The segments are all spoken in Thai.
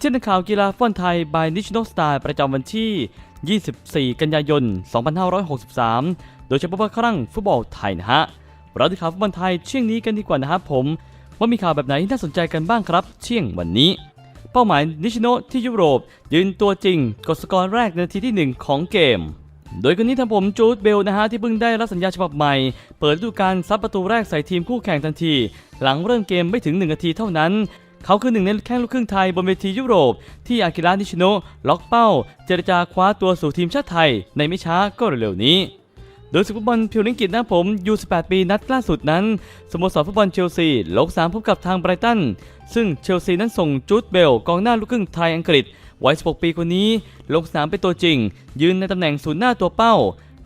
เช่นข่าวกีฬาฟุตบอลไทย by National Star ประจำวันที่ 24 กันยายน 2563 โดยเฉพาะครั้งฟุตบอลไทยนะฮะ เราดูข่าวฟุตบอลไทยเที่ยงนี้กันดีกว่านะครับผม ว่ามีข่าวแบบไหนที่น่าสนใจกันบ้างครับเที่ยงวันนี้ เป้าหมายนิชโนที่ยุโรป ยืนตัวจริง กดสกอร์แรกในนาทีที่ 1 ของเกม โดยคนนี้ทางผมจูดเบลนะฮะที่เพิ่งได้รับสัญญาฉบับใหม่ เปิดฤดูกาลซับประตูแรกใส่ทีมคู่แข่งทันที หลังเริ่มเกมไม่ถึง 1 นาทีเท่านั้น เขาคือหนึ่งในแข้งลูกครึ่งไทยบนเวทียุโรป ที่อากิระนิชิโนะล็อกเป้า เจรจาคว้าตัวสู่ทีมชาติไทย ในไม่ช้าก็เร็วๆนี้โดยศึกฟุตบอลพิวลิงกิตนะผมยู18 ปีนัดล่าสุดนั้น สโมสรฟุตบอลเชลซีลงสามพบกับทางไบรตัน ซึ่งเชลซีนั้นส่งจูดเบลกองหน้าลูกครึ่งไทยอังกฤษวัย16 ปีคนนี้ลงสนามเป็นตัวจริง ยืนในตำแหน่งศูนย์หน้าตัวเป้า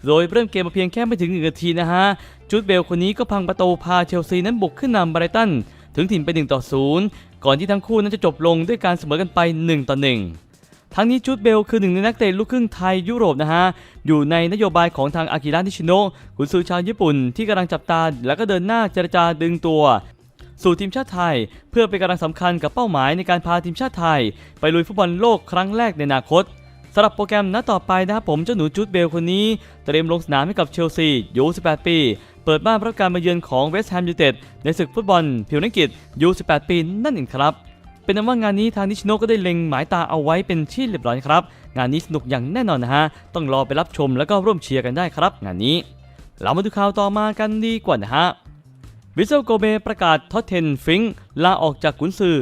โดยเริ่มเกมมาเพียงแค่ไม่ถึง1นาทีนะฮะจูดเบลคนนี้ก็พังประตูพาเชลซีนั้นบุกขึ้นนำไบรตัน ถึงถิ่นไป1ต่อ0ก่อนที่ทั้งคู่นั้นจะจบลงด้วยการเสมอกันไป1ต่อ1ทั้งนี้จูดเบลคือหนึ่งในนักเตะลูกครึ่งไทยยุโรปนะฮะ อยู่ในนโยบายของทางอากิระนิชิโนะกุนซือชาวญี่ปุ่นที่กำลังจับตาและก็เดินหน้าเจรจาดึงตัวสู่ทีมชาติไทย เพื่อเป็นกำลังสำคัญกับเป้าหมายในการพาทีมชาติไทย ไปลุยฟุตบอลโลกครั้งแรกในอนาคตสำหรับโปรแกรมนัดต่อไปนะครับผมเจ้าหนูจูดเบลคนนี้ เตรียมลงสนามให้กับเชลซียู18ปี เปิดบ้านรับการมาเยือนของเวสต์แฮมยูไนเต็ดในศึกฟุตบอลพิวนังกิตยู18 ปีนั่นเองครับ เป็นนั้นว่างานนี้ทางนิชโนก็ได้เล็งหมายตาเอาไว้เป็นที่เรียบร้อยครับ งานนี้สนุกอย่างแน่นอนนะฮะ ต้องรอไปรับชมแล้วก็ร่วมเชียร์กันได้ครับ งานนี้ เรามาดูข่าวต่อมากันดีกว่านะฮะวิเซลโกเบประกาศทอดเทนฟิงลาออกจากกุนซือ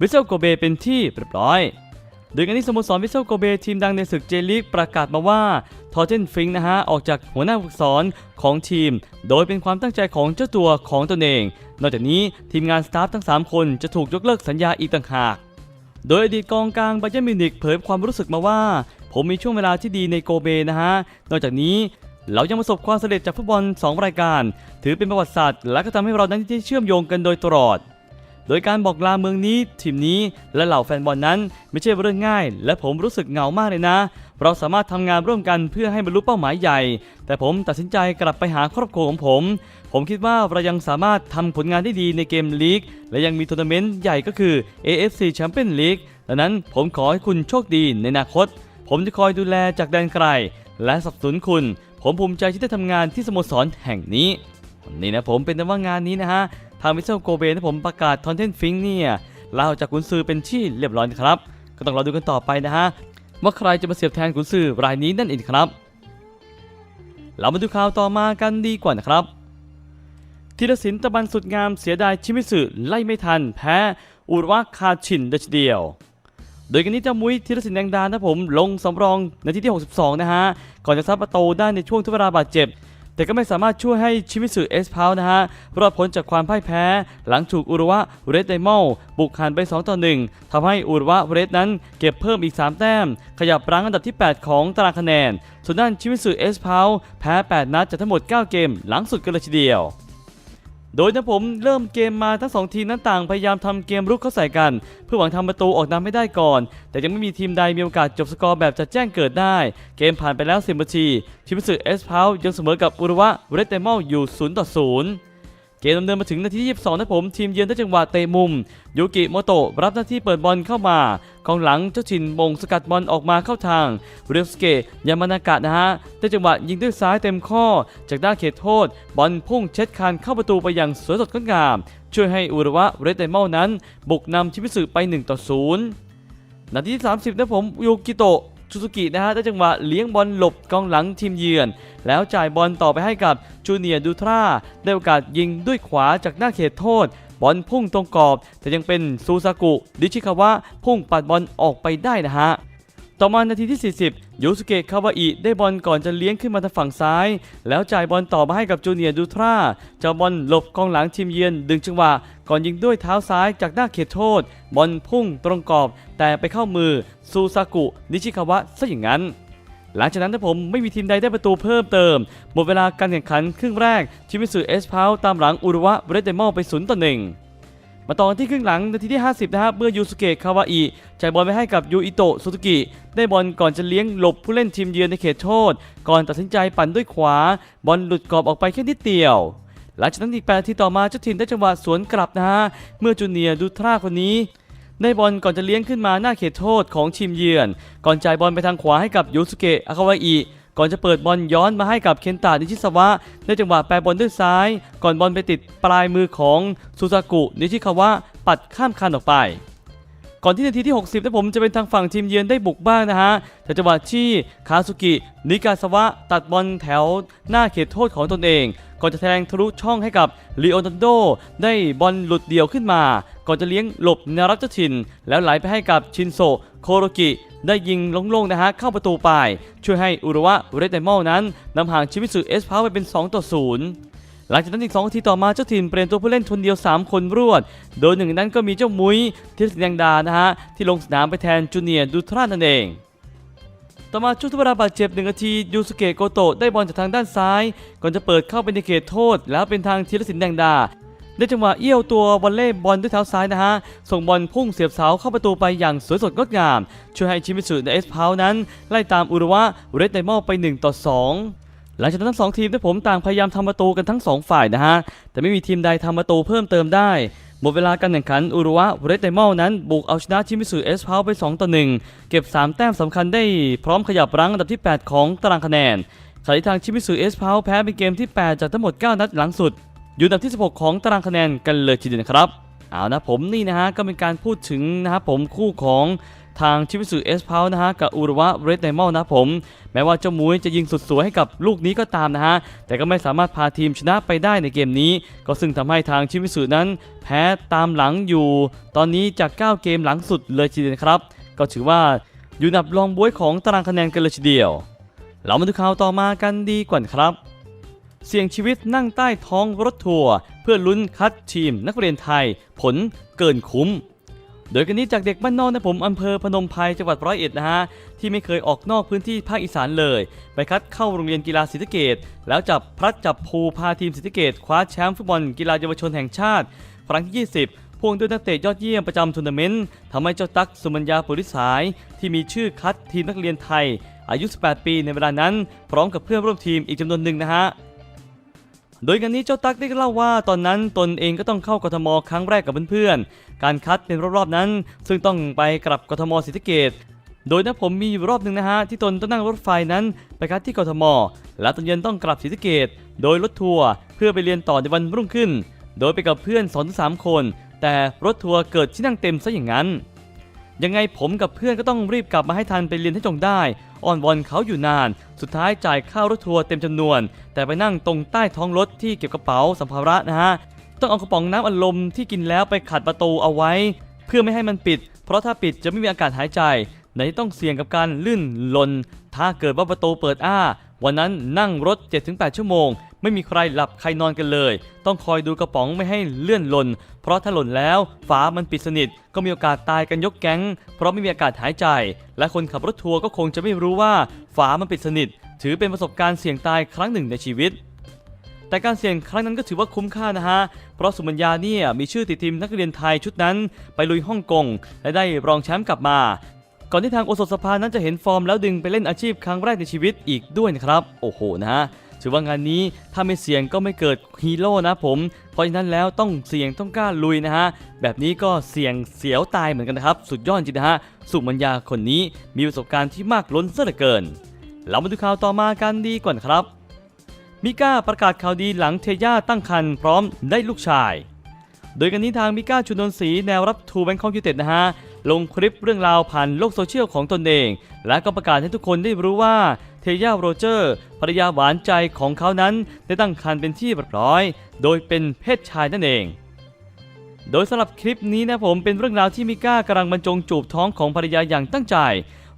วิเซลโกเบเป็นที่เรียบร้อย โดยงานนี้สโมสรวิเซลโกเบทีมดังในศึกเจลีกประกาศมาว่าทอเทนฟิงนะฮะออกจากหัวหน้าผู้ฝึกสอนของทีม โดยเป็นความตั้งใจของเจ้าตัวของตนเอง นอกจากนี้ทีมงานสตาฟทั้ง 3 คนจะถูกยกเลิกสัญญาอีกต่างหาก โดยอดีตกองกลางไบเยร์มิวนิกเผยความรู้สึกมาว่า ผมมีช่วงเวลาที่ดีในโกเบนะฮะ นอกจากนี้เรายังประสบความสำเร็จจากฟุตบอล 2 รายการ ถือเป็นประวัติศาสตร์และก็ทำให้เรานั้นได้เชื่อมโยงกันโดยตลอด โดยการบอกลาเมืองนี้ทีมนี้และเหล่าแฟนบอลนั้น ไม่ใช่เรื่องง่าย และผมรู้สึกเหงามากเลยนะ เราสามารถทำงานร่วมกันเพื่อให้บรรลุเป้าหมายใหญ่ แต่ผมตัดสินใจกลับไปหาครอบครัวของผม ผมคิดว่าเรายังสามารถทำผลงานได้ดีในเกมลีกและยังมีทัวร์นาเมนต์ใหญ่ก็คือ AFC Champions League ดังนั้นผมขอให้คุณโชคดีในอนาคต ผมจะคอยดูแลจากแดนไกล และสนับสนุนคุณ ผมภูมิใจที่ได้ทำงานที่สโมสรแห่งนี้นี่นะผมเป็นแต่ว่างานนี้นะฮะ ทางวิเซลโกเบนะผมประกาศทอนเทนฟิงเนี่ยลาออกจากกุนซือเป็นที่เรียบร้อยครับ ก็ต้องรอดูกันต่อไปนะฮะว่าใครจะมาเสียบแทนกุนซือรายนี้นั่นเองครับ เรามาดูข่าวต่อมากันดีกว่านะครับธีรศิลป์ตะบันสุดงามเสียดายชิมิสึไล่ไม่ทัน แพ้อุรวะคาชินเดชเดียว โดยกันนี้เจ้ามุ้ยธีรศิลป์แดงดานะผมลงสำรองนาทีที่ 62 นะฮะ ก่อนจะซับประตูได้ในช่วงทุกเวลาบาดเจ็บ แต่ก็ไม่สามารถช่วยให้ชิมิสึเอสพาวนะฮะ รอดพ้นจากความพ่ายแพ้ หลังถูกอุรุวะเรดไดมอลบุกหันไป 2 ต่อ 1ทำให้อุรุวะเรดนั้นเก็บเพิ่มอีก 3 แต้ม ขยับรั้งอันดับที่ 8 ของตารางคะแนน ส่วนด้านชิมิสึเอสพาวแพ้ 8 นัดจากทั้งหมด 9 เกม หลังสุดกันเลยทีเดียว โดยนะผมเริ่มเกมมาทั้งสองทีมนั้นต่างพยายามทำเกมรุกเข้าใส่กัน เพื่อหวังทำประตูออกนำให้ได้ก่อน แต่ยังไม่มีทีมใดมีโอกาสจบสกอร์แบบจะแจ้งเกิดได้ เกมผ่านไปแล้ว 10นาทีชิมิสึเอสพาวยังเสมอกับอุรุวะเรตเตมอลอยู่0ต่อ0 เกมดำเนินมาถึงนาทีที่22นะผม ทีมเยือนได้จังหวะเตะมุม ยูกิโมโตะรับหน้าที่เปิดบอลเข้ามากองหลังเจ้าชินมงสกัดบอลออกมาเข้าทางเรียวสเกะยามานากะนะฮะได้จังหวะยิงด้วยซ้ายเต็มข้อ จากด้านเขตโทษ บอลพุ่งเช็ดคานเข้าประตูไปอย่างสวยสดงดงาม ช่วยให้อุระวะเรดไดมอลนั้น บุกนำชิมิสึไป1ต่อ0นาทีที่ 30นะผมยูกิโตะ ซูซูกินะฮะได้จังหวะเลี้ยงบอลหลบกองหลังทีมเยือน แล้วจ่ายบอลต่อไปให้กับจูเนียร์ดูทราได้โอกาสยิงด้วยขวาจากหน้าเขตโทษ บอลพุ่งตรงกรอบ แต่ยังเป็นซูซากุดิชิคาวะพุ่งปัดบอลออกไปได้นะฮะ ต่อมานาทีที่ 40 ยูสุเกะคาวาอิได้บอลก่อนจะเลี้ยงขึ้นมาทางฝั่งซ้าย แล้วจ่ายบอลต่อมาให้กับจูเนียร์ดูทราเจ้าบอลหลบกองหลังทีมเยือนดึงจังหวะ ก่อนยิงด้วยเท้าซ้ายจากหน้าเขตโทษ บอลพุ่งตรงกรอบ แต่ไปเข้ามือซูซากุ นิชิคาวะซะอย่างนั้นหลังจากนั้นนะผมไม่มีทีมใดได้ประตูเพิ่มเติม หมดเวลาการแข่งขันครึ่งแรกชิมิสึเอสพาวตามหลังอุรุวะเรดเดมอลไป0ต่อ1 มาต่อนที่ครึ่งหลังนาทีที่ 50 นะครับ เมื่อยูสุเกะคาวาอิจ่ายบอลไปให้กับยูอิโตะซูซูกิ ได้บอลก่อนจะเลี้ยงหลบผู้เล่นทีมเยือนในเขตโทษ ก่อนตัดสินใจปั่นด้วยขวา บอลหลุดกรอบออกไปแค่นิดเดียว หลังจากนั้นอีก8นาทีต่อมาเจ้าถิ่นได้จังหวะสวนกลับนะฮะ เมื่อจูเนียร์ดูทราคนนี้ได้บอลก่อนจะเลี้ยงขึ้นมาหน้าเขตโทษของทีมเยือน ก่อนจ่ายบอลไปทางขวาให้กับยูสุเกะอาคาวาอิ ก่อนจะเปิดบอลย้อนมาให้กับเคนตานิชิสวะ ในจังหวะแปรบอลด้วยซ้าย ก่อนบอลไปติดปลายมือของซูซากุนิชิคาวะปัดข้ามคันออกไป ก่อนที่นาทีที่ 60นะผมจะเป็นทางฝั่งทีมเยือนได้บุกบ้างนะฮะแต่จังหวะที่คาซุกินิกาสวะตัดบอลแถวหน้าเขตโทษของตนเอง ก่อนจะแทงทะลุช่องให้กับลีโอนาร์โด ได้บอลหลุดเดี่ยวขึ้นมา ก่อนจะเลี้ยงหลบนารัตชินแล้วไหลไปให้กับชินโซโคโรกิได้ยิงลงๆนะฮะเข้าประตูไป ช่วยให้อุระวะเรดไดมอลนั้นนำห่างชิมิสึเอสพาวไปเป็น 2 ต่อ 0หลังจากนั้นอีก2นาทีต่อมาเจ้าถิ่นเปลี่ยนตัวผู้เล่นคนเดียว 3 คนรวด โดยหนึ่งในนั้นก็มีเจ้ามุ้ยทิศแดงดานะฮะที่ลงสนามไปแทนจูเนียร์ดูทรานั่นเอง ต่อมาช่วงทดเวลาบาดเจ็บหนึ่งนาทียูสุเกะโกโตะได้บอลจากทางด้านซ้าย ก่อนจะเปิดเข้าไปในเขตโทษ แล้วเป็นทางธีรศิลป์แดงดาได้จังหวะเอี้ยวตัววอลเล่บอลด้วยเท้าซ้ายนะฮะ ส่งบอลพุ่งเสียบเสาเข้าประตูไปอย่างสวยสดงดงาม ช่วยให้ชิมิสุในเอสพาวนั้น ไล่ตามอุระวะเรดไดมอลไป 1 ต่อ 2 หลังจากนั้นทั้งสองทีมได้ผมต่างพยายามทำประตูกันทั้งสองฝ่ายนะฮะ แต่ไม่มีทีมใดทำประตูเพิ่มเติมได้ หมดเวลาการแข่งขันอุรุวะเรดไดมอลนั้นบุกเอาชนะชิมิสุเอสพาวไป 2 ต่อ 1 เก็บ 3 แต้มสำคัญได้พร้อมขยับรั้งอันดับที่ 8 ของตารางคะแนนขณะที่ทางชิมิสุเอสพาวแพ้เป็นเกมที่ 8 จากทั้งหมด 9 นัดหลังสุด อยู่อันดับที่ 16 ของตารางคะแนนกันเลยทีเดียวนะครับเอานะผมนี่นะฮะก็เป็นการพูดถึงนะครับผมคู่ของ ทางชิมิสุเอสพาวนะฮะกับอุรุวะเรดไดมอลนะผม แม้ว่าเจ้ามุ้ยจะยิงสุดสวยให้กับลูกนี้ก็ตามนะฮะ แต่ก็ไม่สามารถพาทีมชนะไปได้ในเกมนี้ ก็ซึ่งทำให้ทางชิมิสุนั้น แพ้ตามหลังอยู่ ตอนนี้จาก 9 เกมหลังสุดเลยทีเดียวครับ ก็ถือว่าอยู่นดับรองบวยของตารางคะแนนกันเลยทีเดียว เรามาดูข่าวต่อมากันดีกว่าครับ เสี่ยงชีวิตนั่งใต้ท้องรถทัวร์เพื่อลุ้นคัดทีมนักเรียนไทย ผลเกินคุ้ม โดยกันนี้จากเด็กบ้านนอกนะผมอำเภอพนมไพรจังหวัดร้อยเอ็ดนะฮะที่ไม่เคยออกนอกพื้นที่ภาคอีสานเลย ไปคัดเข้าโรงเรียนกีฬาศรีสะเกดแล้วจับพลัดจับภูพาทีมศรีสะเกดคว้าแชมป์ฟุตบอลกีฬาเยาวชนแห่งชาติ ครั้งที่ 20พ่วงด้วยนักเตะยอดเยี่ยมประจำทัวร์นาเมนต์ทำให้เจ้าตั๊กสุมัญญาปุริสาย ที่มีชื่อคัดทีมนักเรียนไทย อายุ 18 ปีในเวลานั้น พร้อมกับเพื่อนร่วมทีมอีกจำนวนหนึ่งนะฮะ โดยกันนี้เจ้าตั๊กได้เล่าว่าตอนนั้นตนเองก็ต้องเข้ากทมครั้งแรกกับเพื่อนๆ การคัดเป็นรอบๆนั้น ซึ่งต้องไปกลับกทมศรีสะเกดโดยนะผมมีอยู่รอบหนึ่งนะฮะที่ตนต้องนั่งรถไฟนั้นไปคัดที่กทม และตอนเย็นต้องกลับศรีสะเกดโดยรถทัวร์เพื่อไปเรียนต่อในวันรุ่งขึ้น โดยไปกับเพื่อน2อถึงสคน แต่รถทัวร์เกิดที่นั่งเต็มซะอย่างนั้น ยังไงผมกับเพื่อนก็ต้องรีบกลับมาให้ทันไปเรียนให้จงได้อ้อนวอนเขาอยู่นาน สุดท้ายจ่ายค่ารถทัวร์เต็มจำนวน แต่ไปนั่งตรงใต้ท้องรถที่เก็บกระเป๋าสัมภาระนะฮะ ต้องเอากระป๋องน้ำอัดลมที่กินแล้วไปขัดประตูเอาไว้ เพื่อไม่ให้มันปิด เพราะถ้าปิดจะไม่มีอากาศหายใจไหนต้องเสี่ยงกับการลื่นหล่นถ้าเกิดว่าประตูเปิดอ้า วันนั้นนั่งรถ 7-8 ชั่วโมง ไม่มีใครหลับใครนอนกันเลย ต้องคอยดูกระป๋องไม่ให้เลื่อนหล่น เพราะถ้าหล่นแล้วฝามันปิดสนิท ก็มีโอกาสตายกันยกแก๊ง เพราะไม่มีอากาศหายใจ และคนขับรถทัวร์ก็คงจะไม่รู้ว่าฝามันปิดสนิท ถือเป็นประสบการณ์เสี่ยงตายครั้งหนึ่งในชีวิต แต่การเสี่ยงครั้งนั้นก็ถือว่าคุ้มค่านะฮะ เพราะสุมัญญาเนี่ยมีชื่อติดทีมนักเรียนไทยชุดนั้น ไปลุยฮ่องกงและได้รองแชมป์กลับมาก่อนที่ทางโอสถสภานั้นจะเห็นฟอร์มแล้วดึงไปเล่นอาชีพครั้งแรกในชีวิตอีกด้วยนะครับ โอ้โหนะฮะ ถือว่างานนี้ถ้าไม่เสี่ยงก็ไม่เกิดฮีโร่นะผม เพราะฉะนั้นแล้วต้องเสี่ยงต้องกล้าลุยนะฮะ แบบนี้ก็เสี่ยงเสียวตายเหมือนกันนะครับ สุดยอดจริงนะฮะ สุมัญญาคนนี้มีประสบการณ์ที่มากล้นเสียเหลือเกิน เรามาดูข่าวต่อมากันดีก่อนครับ มิก้าประกาศข่าวดีหลังเทย่าตั้งครรภ์พร้อมได้ลูกชาย โดยกันนี้ทางมิก้าชุนนทรีแนวรับทูแบงคอกยูเต็ดนะฮะ ลงคลิปเรื่องราวผ่านโลกโซเชียลของตนเอง และก็ประกาศให้ทุกคนได้รู้ว่าเทย่าโรเจอร์ภรรยาหวานใจของเขานั้นได้ตั้งครรภ์เป็นที่เรียบร้อย โดยเป็นเพศชายนั่นเอง โดยสำหรับคลิปนี้นะผมเป็นเรื่องราวที่มิก้ากำลังบรรจงจูบท้องของภรรยาอย่างตั้งใจ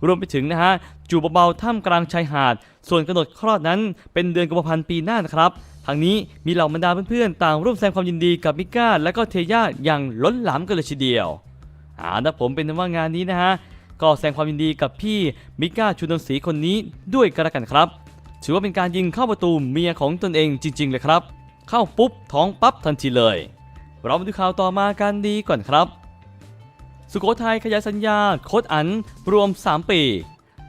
รวมไปถึงนะฮะจูบเบาๆท่ามกลางชายหาด ส่วนกำหนดคลอดนั้นเป็นเดือนกุมภาพันธ์ปีหน้านะครับทางนี้มีเหล่าบรรดาเพื่อนๆต่างร่วมแสดงความยินดีกับมิก้าและก็เทย่าอย่างล้นหลามกันเลยทีเดียว อ่านะผมเป็นว่างานนี้นะฮะก็แสดงความยินดีกับพี่มิก้าชุนนศรีคนนี้ด้วยกันละกันครับ ถือว่าเป็นการยิงเข้าประตูเมียของตนเองจริง ๆ เลยครับ เข้าปุ๊บท้องปั๊บทันทีเลย เรามาดูข่าวต่อมากันดีก่อนครับ สุโขทัยขยายสัญญาโค้ดอันรวม 3 ปี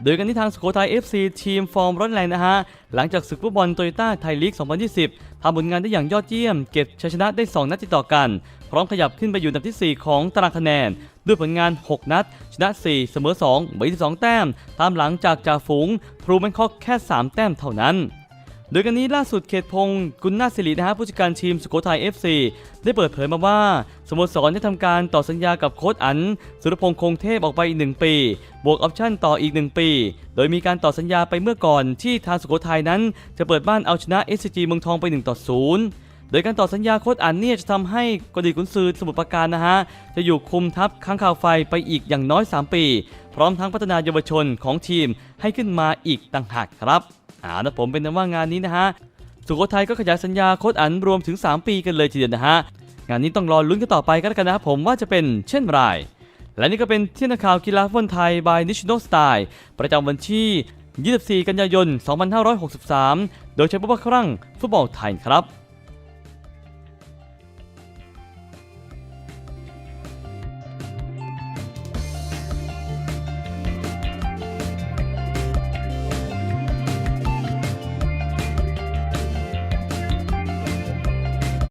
โดยกันที่ทางสุโขทัย FC ทีมฟอร์มร้อนแรงนะฮะ หลังจากศึกฟุตบอลโตโยต้าไทยลีก 2020ทำผลงานได้อย่างยอดเยี่ยม เก็บชัยชนะได้ 2 นัดติดต่อกัน พร้อมขยับขึ้นไปอยู่อันดับทีสี่4 ของตารางคะแนน ด้วยผลงาน 6 นัด ชนะ 4 เสมอ2มี12 แต้ม ตามหลังจากจ่าฝูงทรูแบงคอกแค่ 3 แต้มเท่านั้นโดยกันนี้ล่าสุดเขตพงศ์กุลนาศิรินะฮะผู้จัดการทีมสุโขทัย FC ได้เปิดเผยมาว่าสโมสรได้ทำการต่อสัญญากับโค้ชอัน สุรพงษ์คงเทพออกไปอีก 1 ปี บวกออปชั่นต่ออีก 1 ปี โดยมีการต่อสัญญาไปเมื่อก่อนที่ทางสุโขทัยนั้น จะเปิดบ้านเอาชนะ SCG เมืองทองไป1ต่อ0 โดยการต่อสัญญาโค้ชอันเนี่ยจะทำให้กดีกุนซือสมุทรปราการนะฮะจะอยู่คุมทัพค้างคาวไฟไปอีกอย่างน้อย 3 ปี พร้อมทั้งพัฒนาเยาวชนของทีมให้ขึ้นมาอีกต่างหากครับอ่านะผมเป็นนั้นว่างานนี้นะฮะสุโขทัยก็ขยายสัญญาโค้ชอันรวมถึง 3 ปีกันเลยทีเดียวนะฮะงานนี้ต้องรอลุ้นกันต่อไปกันแล้วกันนะครับผมว่าจะเป็นเช่นไรและนี่ก็เป็นเที่ยงข่าวกีฬาฟุตบอลไทย by National Style ประจำวันที่ 24 กันยายน 2563 โดยใช้ปุ๊บครั้งฟุตบอลไทยครับ